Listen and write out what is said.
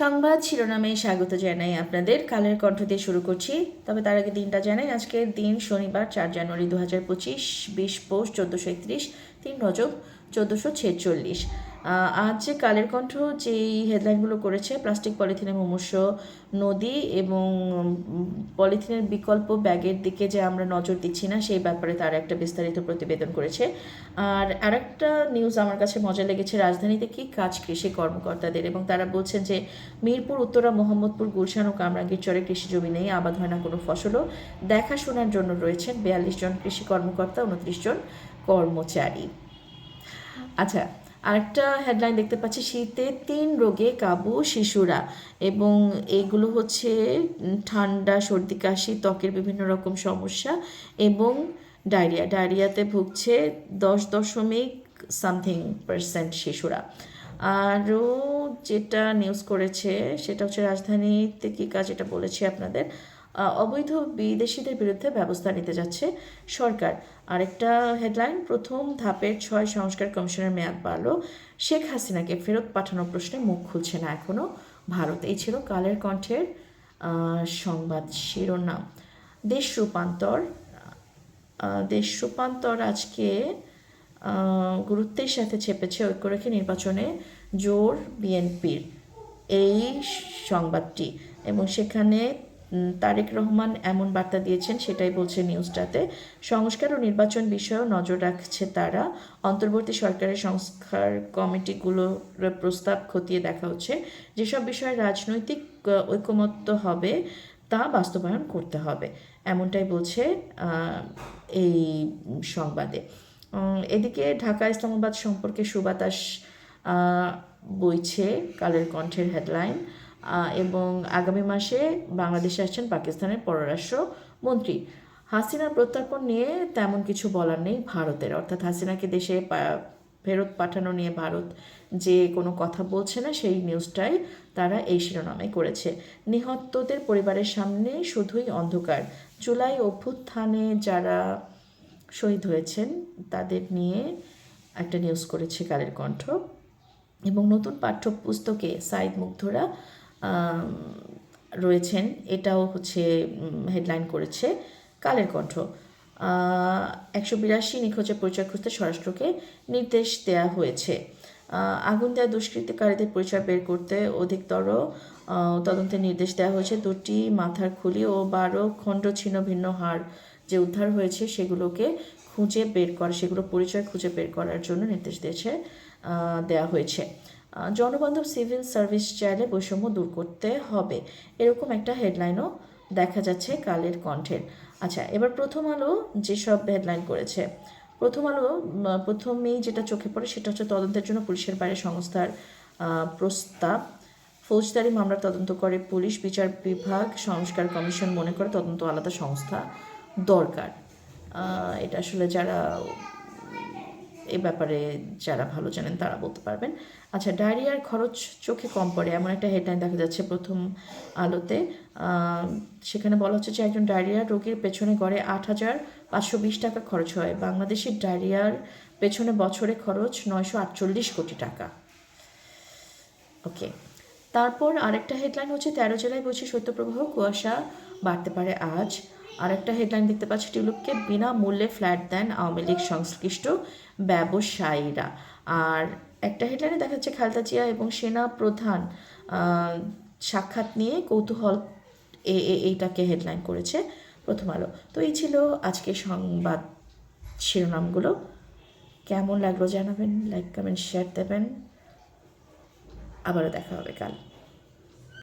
সংবাদ শিরোনামে স্বাগত জানাই আপনাদের। কালের কণ্ঠ দিয়ে শুরু করছি। তবে তার আগে দিনটা জানাই, আজকের দিন শনিবার, চার জানুয়ারি দু হাজার পঁচিশ, বিশ পৌষ, চোদ্দোশো একত্রিশ, তিন রজব, চোদ্দোশো ছেচল্লিশ। আজ যে কালের কণ্ঠ, যেই হেডলাইনগুলো করেছে প্লাস্টিক পলিথিনের মুমূর্ষ নদী এবং পলিথিনের বিকল্প ব্যাগের দিকে যে আমরা নজর দিচ্ছি না, সেই ব্যাপারে তার একটা বিস্তারিত প্রতিবেদন করেছে। আর আরেকটা নিউজ আমার কাছে মজা লেগেছে, রাজধানীতে কি কাজ কৃষি কর্মকর্তাদের? এবং তারা বলছেন যে, মিরপুর, উত্তরা, মোহাম্মদপুর, গুলশান ও কামরাঙ্গীর চরে কৃষি জমি নেই, আবাদ হয় না কোনো ফসলও। দেখাশোনার জন্য রয়েছেন বিয়াল্লিশ জন কৃষি কর্মকর্তা, উনত্রিশ জন কর্মচারী। আচ্ছা আরেকটা হেডলাইন দেখতে পাচ্ছি, শীতে তিন রোগে কাবু শিশুরা এবং এগুলো হচ্ছে ঠান্ডা, সর্দি, কাশি, ত্বকের বিভিন্ন রকম সমস্যা এবং ডায়রিয়া। ডায়রিয়াতে ভুগছে দশ দশমিক সামথিং পার্সেন্ট শিশুরা। আরও যেটা নিউজ করেছে, সেটা হচ্ছে রাজধানীতে কী কাজ, এটা বলেছি আপনাদের। অবৈধ বিদেশিদের বিরুদ্ধে ব্যবস্থা নিতে যাচ্ছে সরকার। আরেকটা হেডলাইন প্রথম ধাপের ছয় সংস্কার কমিশনের মেয়াদ বাড়ল। শেখ হাসিনাকে ফেরত পাঠানোর প্রশ্নে মুখ খুলছে না এখনও ভারত। এই ছিল কালের কণ্ঠের সংবাদ শিরোনাম। দেশ রূপান্তর দেশ রূপান্তর আজকে গুরুত্বের সাথে চেপেছে ঐক্যরেখে নির্বাচনে জোর বিএনপির। এই সংবাদটি এবং সেখানে তারেক রহমান এমন বার্তা দিয়েছেন, সেটাই বলছে নিউজটাতে। সংস্কার ও নির্বাচন বিষয়েও নজর রাখছে তারা। অন্তর্বর্তী সরকারের সংস্কার কমিটিগুলোর প্রস্তাব খতিয়ে দেখা হচ্ছে। যেসব বিষয়ে রাজনৈতিক ঐকমত্য হবে তা বাস্তবায়ন করতে হবে, এমনটাই বলছে এই সংবাদে। এদিকে ঢাকা ইসলামাবাদ সম্পর্কে সুবাতাস বইছে কালের কণ্ঠের হেডলাইন। এবং আগামী মাসে বাংলাদেশে আসছেন পাকিস্তানের পররাষ্ট্র মন্ত্রী। হাসিনার প্রত্যর্পণ নিয়ে তেমন কিছু বলার নেই ভারতের। অর্থাৎ হাসিনাকে দেশে ফেরত পাঠানো নিয়ে ভারত যে কোনো কথা বলছে না, সেই নিউজটাই তারা এই শিরোনামে করেছে। নিহতদের পরিবারের সামনে শুধুই অন্ধকার। জুলাই অভ্যুত্থানে যারা শহীদ হয়েছেন, তাদের নিয়ে একটা নিউজ করেছে কালের কণ্ঠ। এবং নতুন পাঠ্যপুস্তকে সাইদ মুগ্ধরা রয়েছেন। এটাও হচ্ছে হেডলাইন করেছে কালের কণ্ঠ। একশো বিরাশি নিখোঁজের পরিচয় খুঁজতে স্বরাষ্ট্রকে নির্দেশ দেওয়া হয়েছে। আগুন দেওয়া দুষ্কৃতিকারীদের পরিচয় বের করতে অধিকতর তদন্তের নির্দেশ দেওয়া হয়েছে। দুটি মাথার খুলি ও বারো খণ্ড ছিন্ন ভিন্ন হাড় যে উদ্ধার হয়েছে, সেগুলোকে খুঁজে বের করা, সেগুলো পরিচয় খুঁজে বের করার জন্য নির্দেশ দিয়েছে দেওয়া হয়েছে। জনবান্ধব সিভিল সার্ভিস চাইলে বৈষম্য দূর করতে হবে। এরকম একটা হেডলাইনও দেখা যাচ্ছে কালের কণ্ঠের আচ্ছা এবার প্রথম আলো যেসব হেডলাইন করেছে। প্রথম আলো প্রথমেই যেটা চোখে পড়ে সেটা হচ্ছে তদন্তের জন্য পুলিশের বাইরে সংস্থার প্রস্তাব। ফৌজদারি মামলার তদন্ত করে পুলিশ, বিচার বিভাগ, সংস্কার কমিশন মনে করে তদন্ত আলাদা সংস্থা দরকার। এটা আসলে যারা এই ব্যাপারে যারা ভালো জানেন তারা বলতে পারবেন। আচ্ছা ডায়রিয়ার খরচ চোখে কম পড়ে, এমন একটা হেডলাইন দেখা যাচ্ছে প্রথম আলোতে। সেখানে বলা হচ্ছে যে একজন ডায়রিয়া রোগীর পেছনে গড়ে আট হাজার পাঁচশো বিশ টাকা খরচ হয়। বাংলাদেশের ডায়রিয়ার পেছনে বছরে খরচ নয়শো আটচল্লিশ কোটি টাকা। ওকে তারপর আরেকটা হেডলাইন হচ্ছে, তেরো জেলায় বলছে শৈত্যপ্রবাহ কুয়াশা বাড়তে পারে আজ। আরেকটা হেডলাইন দেখতে পাচ্ছি টিউলিপকে, বিনামূল্যে ফ্ল্যাট দেন আওয়ামী লীগ সংশ্লিষ্ট ব্যবসায়ীরা। আর একটা হেডলাইনে দেখা যাচ্ছে খালেদা জিয়া এবং সেনা প্রধান সাক্ষাৎ নিয়ে কৌতূহল এ- এইটাকে হেডলাইন করেছে প্রথম আলো। তো এই ছিল আজকে সংবাদ শিরোনামগুলো। কেমন লাগল জানাবেন? লাইক কমেন্ট শেয়ার দেবেন। আবারও দেখা হবে কাল।